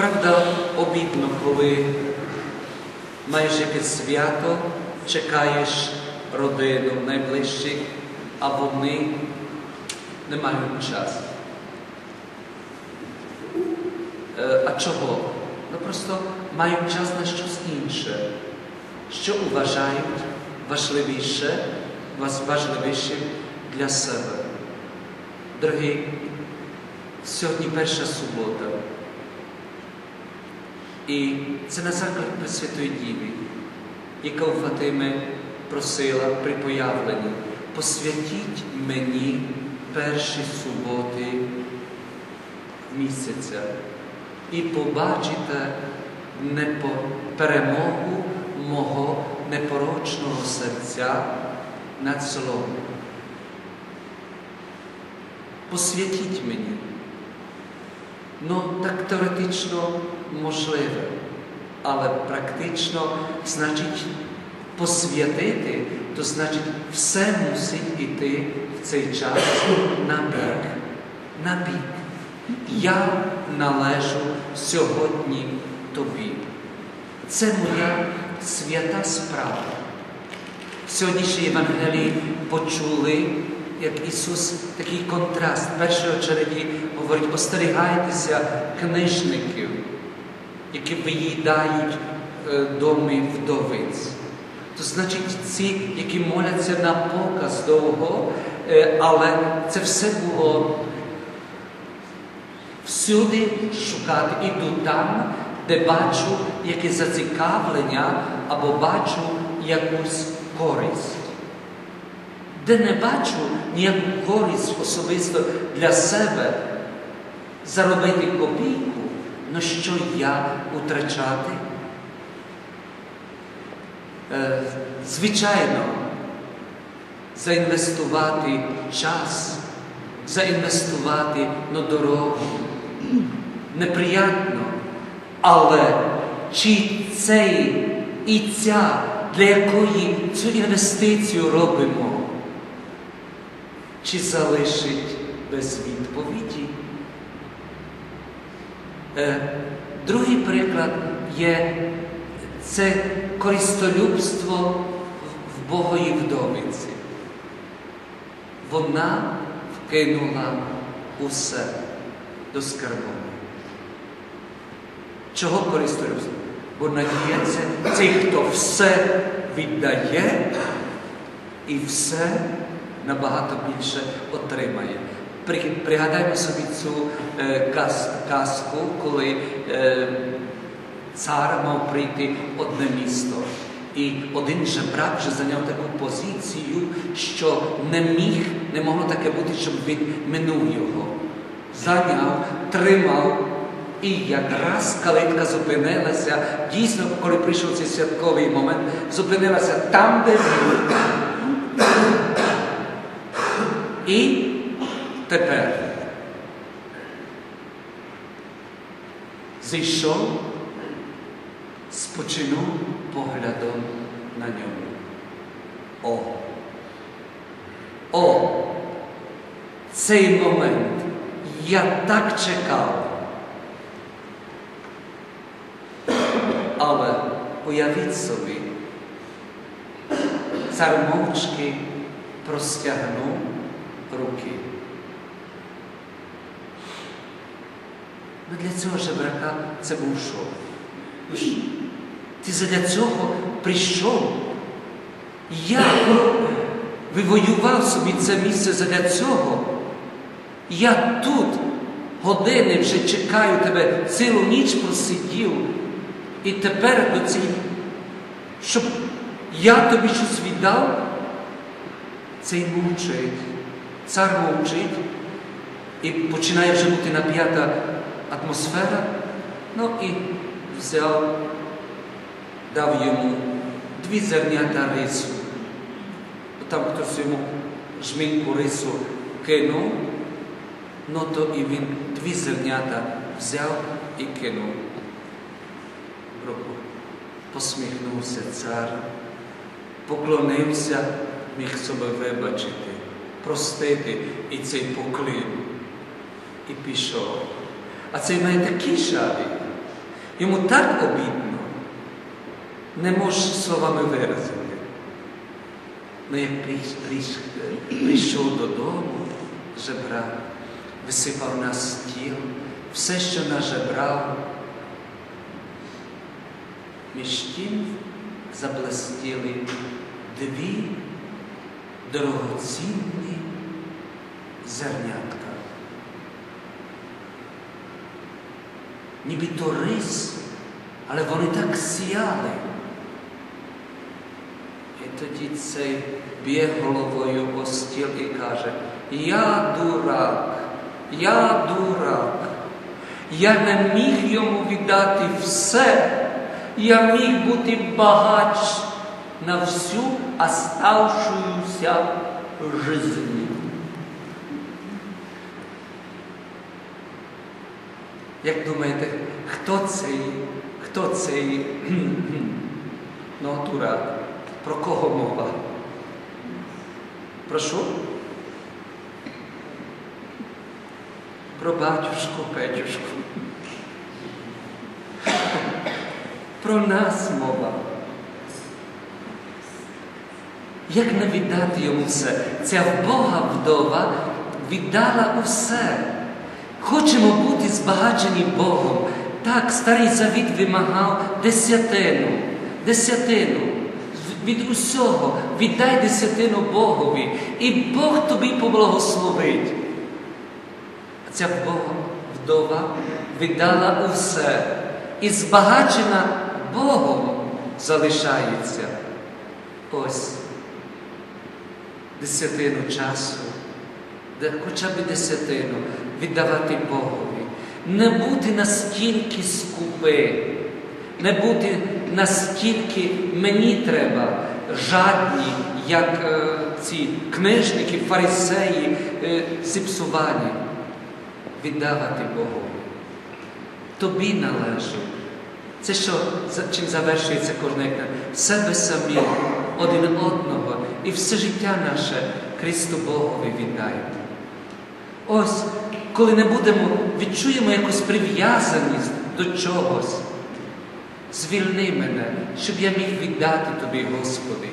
Правда, обідно, коли маєш якесь свято, чекаєш родину найближчих, а вони не мають часу. Е, А чого? Ну просто мають час на щось інше, що вважають важливіше, важливішим для себе. Дорогі, сьогодні перша субота. І це на заклик Пресвятої Діви, яка у Фатими просила при появленні, посвятіть мені перші суботи місяця і побачите перемогу мого непорочного серця над злом. Посвятіть мені. Ну, так теоретично можливе, але практично значить посвятити, то значить все мусить іти в цей час на бік. На бік. Я належу сьогодні тобі. Це моя свята справа. Сьогоднішній Євангелії почули, як Ісус такий контраст. В першій череді говорить, остерігайтеся книжників, які виїдають е, доми вдовиць. То значить, ці, які моляться на показ довго, е, але це все було всюди шукати. Іду там, де бачу яке зацікавлення або бачу якусь користь. Де не бачу ніяку користь особисто для себе заробити копійку, на що я утрачати? Е, Звичайно, заінвестувати час, заінвестувати на дорогу. Неприятно. Але чи цей і ця, для якої цю інвестицію робимо, чи залишить без відповіді? Е, Другий приклад є це користолюбство в- Богої вдовиці. Вона вкинула усе до скарбу. Чого користуємося? Бо надіється, цей, хто все віддає і все набагато більше отримає. При- Пригадаймо собі цю е, казку, коли е, цар мав прийти в одне місто. І один жебрак вже зайняв таку позицію, що не міг, не могло таке бути, щоб він минув його. Зайняв, тримав, і якраз калитка зупинилася. Дійсно, коли прийшов цей святковий момент, зупинилася там, де він. І тепер зійшов, спочинув поглядом на ньому. О! О! Цей момент я так чекав. Але уявіть собі, цар мовчки простягнув руки. Ну для цього жебрака це був шок. Ти задля цього прийшов. Я вивоював собі це місце задля цього. Я тут години вже чекаю тебе, цілу ніч просидів. І тепер до щоб я тобі щось віддав, цей мовчить. Цар мовчить і починає вже бути нап'ята атмосфера. Ну і взяв, дав йому дві зернята рису. Там хтось йому жмінку рису кинув, ну то і він дві зернята взяв і кинув. руку. Посміхнувся цар, поклонився, міг себе вибачити, простити і цей поклін. І пішов. А цей має такі жалі, Йому так обідно, не можеш словами виразити. Ну як прийшов додому, жебрак, висипав на стіл, все, що нажебрав, між тим заблистіли дві дорогоцінні зернятка. Ніби то рис, але вони так сіяли. І тоді цей б'є головою о стіл і каже, я дурак, я дурак, я не міг йому віддати все, я міг бути багач на всю оставшуюся жизнь. Як думаєте, хто цей, хто цей ну. Про кого мова? Про що? Про батюшку Петюшку. Про нас мова. Як не віддати йому все? Ця Бога вдова віддала усе. Хочемо бути збагачені Богом. Так, старий завіт вимагав десятину, десятину. Від усього віддай десятину Богові, і Бог тобі поблагословить. Ця Бога вдова віддала усе і збагачена Богом залишається. Ось десятину часу, хоча б десятину віддавати Богові, не бути настільки скупи, не бути настільки мені треба жадні, як е, ці книжники, фарисеї е, віддавати Богові. Тобі належить. Це що, чим завершується кожна як себе самі, один одного, і все життя наше Христу Богові віддаємо. Ось, коли не будемо, відчуємо якусь прив'язаність до чогось. Звільни мене, щоб я міг віддати Тобі, Господи.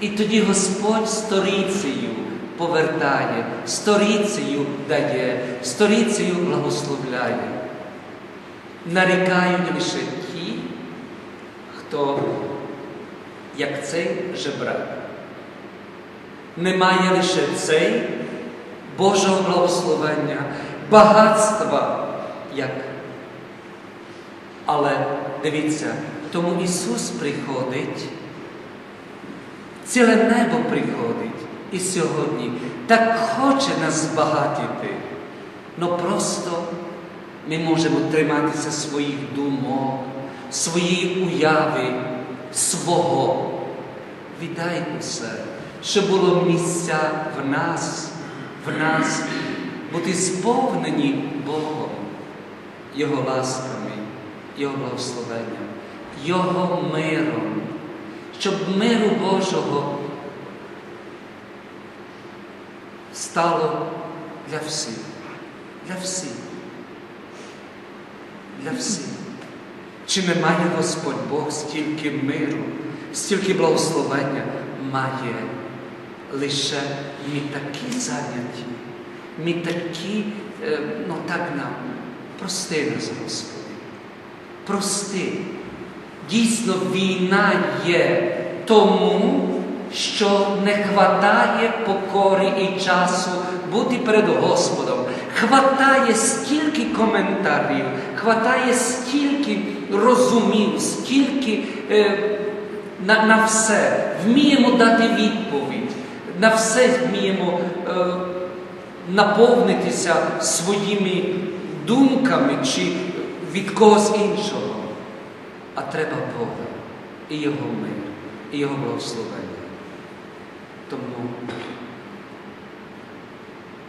І тоді Господь сторицею повертає, сторицею дає, сторицею благословляє. Нарікають лише ті, хто, як цей жебрак, немає лише цей Божого благословення, багатства, як. Але дивіться, тому Ісус приходить, ціле небо приходить і сьогодні так хоче нас збагатити, но просто ми можемо триматися своїх думок, своєї уяви, свого. Віддай усе, щоб було місця в нас, в нас бути сповнені Богом, Його ласками, Його благословенням, Його миром, щоб миру Божого стало для всіх, для всіх, для всіх. Чи не має Господь Бог стільки миру, стільки благословення? Має. Лише ми такі зайняті, ми такі, ну так нам, прости нас, Господи, прости. Дійсно, війна є тому, що не хватає покори і часу бути перед Господом. Хватає стільки коментарів, хватає стільки розумів, стільки е, на, на все. Вміємо дати відповідь, на все вміємо е, наповнитися своїми думками чи від когось іншого. А треба Бога і Його мир, і Його благословення. Тому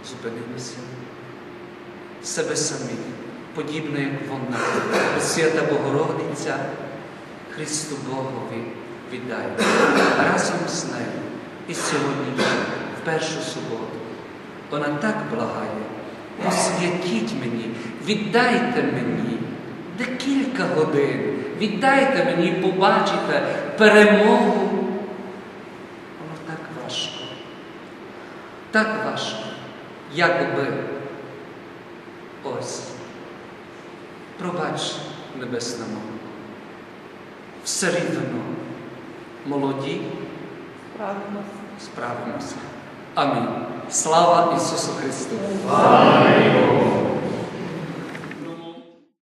зупинимося себе самі, подібно, як вона, Свята Богородиця, Христу Богові віддає разом з нею і сьогодні, в першу суботу. Вона так благає, посвятіть мені, віддайте мені декілька годин. Віддайте мені і побачите перемогу. Воно так важко. Так важко. Якби ось. Пробач небесному. Все рівно молоді Справимося. справимося. Амінь. Слава Ісусу Христу! Слава Богу.